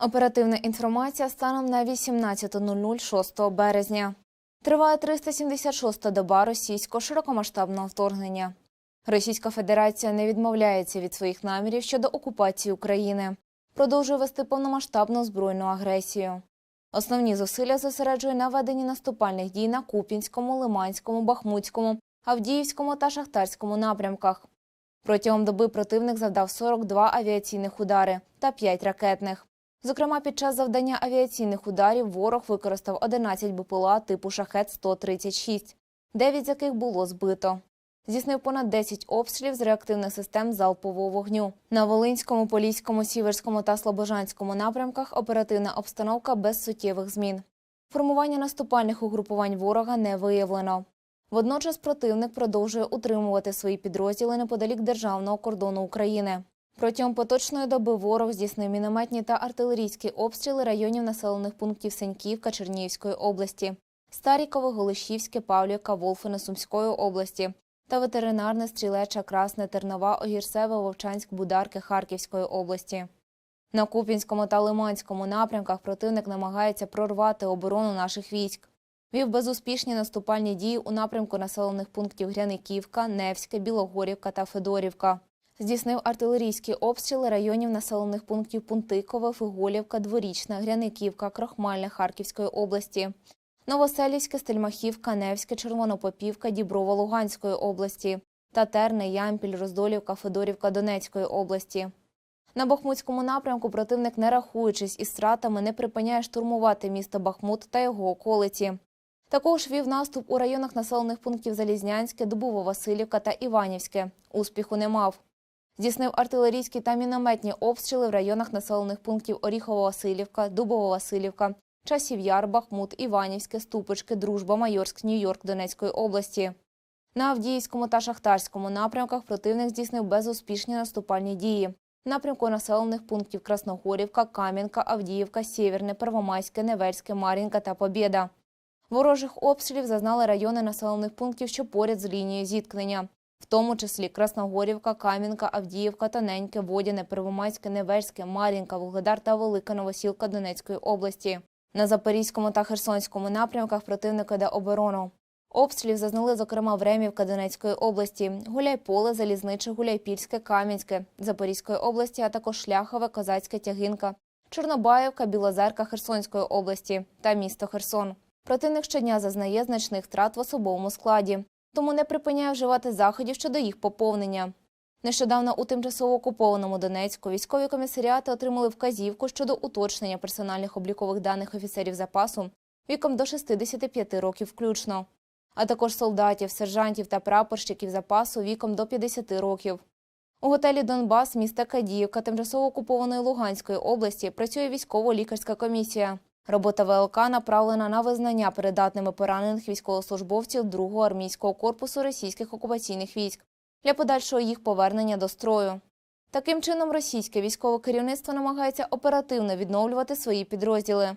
Оперативна інформація станом на 18.00 6 березня. Триває 376-та доба російського широкомасштабного вторгнення. Російська Федерація не відмовляється від своїх намірів щодо окупації України, продовжує вести повномасштабну збройну агресію. Основні зусилля зосереджує на веденні наступальних дій на Куп'янському, Лиманському, Бахмутському, Авдіївському та Шахтарському напрямках. Протягом доби противник завдав 42 авіаційних удари та 5 ракетних. Зокрема, під час завдання авіаційних ударів ворог використав 11 БПЛА типу «Шахет-136», 9 з яких було збито. Здійснив понад 10 обстрілів з реактивних систем залпового вогню. На Волинському, Поліському, Сіверському та Слобожанському напрямках оперативна обстановка без суттєвих змін. Формування наступальних угрупувань ворога не виявлено. Водночас противник продовжує утримувати свої підрозділи неподалік державного кордону України. Протягом поточної доби ворог здійснив мінометні та артилерійські обстріли районів населених пунктів Сеньківка Чернігівської області, Старіково, Голишівське, Павлівка, Волфине Сумської області та ветеринарне стрілеча Красне Тернова, Огірсеве, Вовчанськ, Бударки Харківської області. На Куп'янському та Лиманському напрямках противник намагається прорвати оборону наших військ. Вів безуспішні наступальні дії у напрямку населених пунктів Гряниківка, Невське, Білогорівка та Федорівка. Здійснив артилерійські обстріли районів населених пунктів Пунтикове, Фиголівка, Дворічна, Гряниківка, Крохмальне Харківської області, Новоселівське, Стельмахівка, Невське, Червонопопівка, Діброва Луганської області, Татерне, Ямпіль, Роздолівка, Федорівка Донецької області. На Бахмутському напрямку противник, не рахуючись із стратами, не припиняє штурмувати місто Бахмут та його околиці. Також вів наступ у районах населених пунктів Залізнянське, Дубово-Василівка та Іванівське. Успіху не мав. Здійснив артилерійські та мінометні обстріли в районах населених пунктів Оріхово-Василівка, Дубово-Василівка, Часів Яр, Бахмут, Іванівське, Ступички, Дружба, Майорськ, Нью-Йорк Донецької області. На Авдіївському та Шахтарському напрямках противник здійснив безуспішні наступальні дії. Напрямку населених пунктів Красногорівка, Кам'янка, Авдіївка, Сєвєрне, Первомайське, Неверське, Мар'їнка та Побєда. Ворожих обстрілів зазнали райони населених пунктів, що поряд з лінією зіткнення, тому числі Красногорівка, Кам'янка, Авдіївка, Тоненьке, Водяне, Первомайське, Неверське, Мар'їнка, Вугледар та Велика Новосілка Донецької області. На Запорізькому та Херсонському напрямках противник веде оборону. Обстрілів зазнали, зокрема, Времівка Донецької області, Гуляйполе, Залізниче, Гуляйпільське, Кам'янське, Запорізької області, а також Шляхове, Козацьке, Тягинка, Чорнобаївка, Білозерка Херсонської області та місто Херсон. Противник щодня зазнає значних втрат в особовому складі, тому не припиняє вживати заходів щодо їх поповнення. Нещодавно у тимчасово окупованому Донецьку військові комісаріати отримали вказівку щодо уточнення персональних облікових даних офіцерів запасу віком до 65 років включно, а також солдатів, сержантів та прапорщиків запасу віком до 50 років. У готелі Донбас міста Кадіївка тимчасово окупованої Луганської області працює військово-лікарська комісія. Робота ВЛК направлена на визнання передатними поранених військовослужбовців 2-го армійського корпусу російських окупаційних військ для подальшого їх повернення до строю. Таким чином, російське військове керівництво намагається оперативно відновлювати свої підрозділи.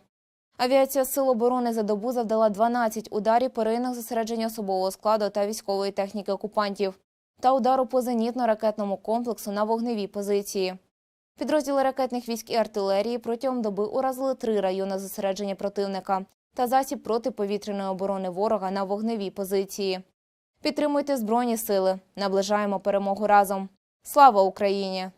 Авіація Сил оборони за добу завдала 12 ударів по районах зосередження особового складу та військової техніки окупантів та удару по зенітно-ракетному комплексу на вогневій позиції. Підрозділи ракетних військ і артилерії протягом доби уразили три райони зосередження противника та засіб протиповітряної оборони ворога на вогневій позиції. Підтримуйте Збройні сили. Наближаємо перемогу разом. Слава Україні!